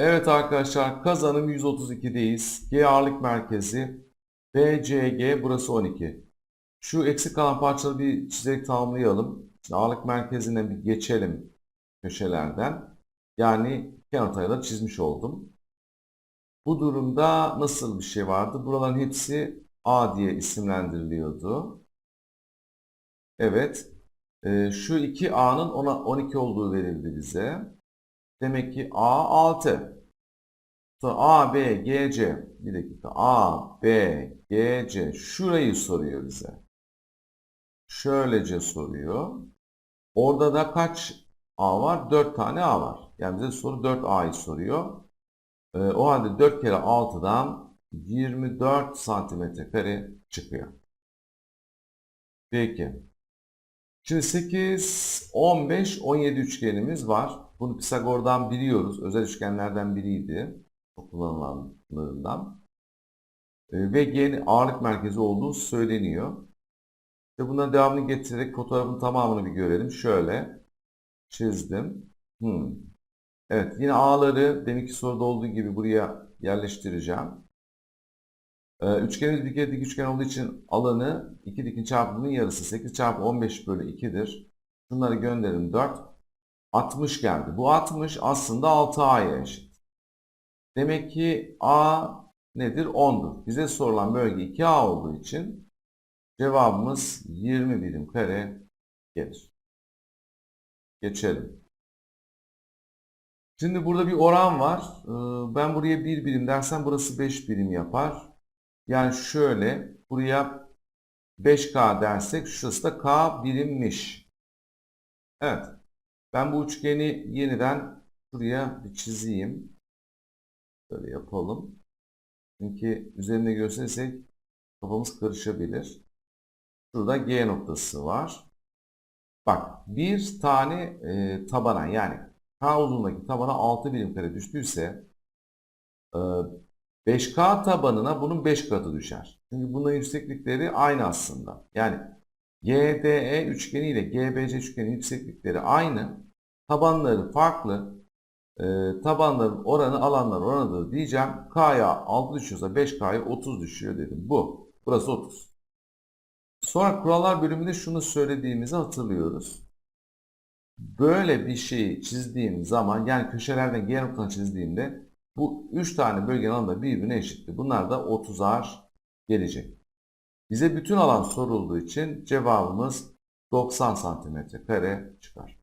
Evet arkadaşlar kazanım 132'deyiz. G ağırlık merkezi BCG burası 12. Şu eksik kalan parçaları bir çizerek tamamlayalım. Şimdi ağırlık merkezinden bir geçelim köşelerden. Yani kenar tayaları çizmiş oldum. Bu durumda nasıl bir şey vardı? Buraların hepsi A diye isimlendiriliyordu. Evet. Ee, şu iki A'nın ona 12 olduğu verildi bize. Demek ki A 6. Sonra A, B, G, C. Bir dakika. A, B, G, C. Şurayı soruyor bize. Şöylece soruyor. Orada da kaç A var? 4 tane A var. Yani bize soru 4 A'yı soruyor. Ee, o halde 4 kere 6'dan 24 santimetre kare çıkıyor. Peki. Şimdi 8, 15, 17 üçgenimiz var. Bunu Pisagor'dan biliyoruz. Özel üçgenlerden biriydi. Çok kullanılanlarından. Ee, Ve G'nin ağırlık merkezi olduğu söyleniyor. Ve bunların devamını getirerek fotoğrafın tamamını bir görelim. Şöyle çizdim. Hmm. Evet yine A'ları deminki soruda olduğu gibi buraya yerleştireceğim. Ee, üçgenimiz bir kere dik üçgen olduğu için alanı 2 dikin çarpımının yarısı 8 çarpı 15 bölü 2'dir. Şunları gönderin 4. 60 geldi. Bu 60 aslında 6A'ya eşit. Demek ki A nedir? 10'dur. Bize sorulan bölge 2A olduğu için cevabımız 20 birim kare gelir. Geçelim. Şimdi burada bir oran var. Ee, Ben buraya 1 birim dersem burası 5 birim yapar. Yani şöyle buraya 5K dersek şurası da K birimmiş. Evet. Ben bu üçgeni yeniden şuraya bir çizeyim. Böyle yapalım. Çünkü üzerinde gösterirsek kafamız karışabilir. Şurada G noktası var. Bak bir tane e, tabana yani K uzunluğundaki tabana 6 birim kare düştüyse e, 5K tabanına bunun 5 katı düşer. Çünkü bunların yükseklikleri aynı aslında. Yani GDE üçgeni ile GBC üçgenin yükseklikleri aynı. Tabanları farklı. E, tabanların oranı alanlar oranıdır diyeceğim. K'ya 6 düşüyorsa 5K'ya 30 düşüyor dedim. Bu. Burası 30. Sonra kurallar bölümünde şunu söylediğimizi hatırlıyoruz. Böyle bir şeyi çizdiğim zaman yani köşelerden G noktasını çizdiğimde bu 3 tane bölgenin alanı birbirine eşitti. Bunlar da 30'ar gelecek. Bize bütün alan sorulduğu için cevabımız 90 santimetre kare çıkar.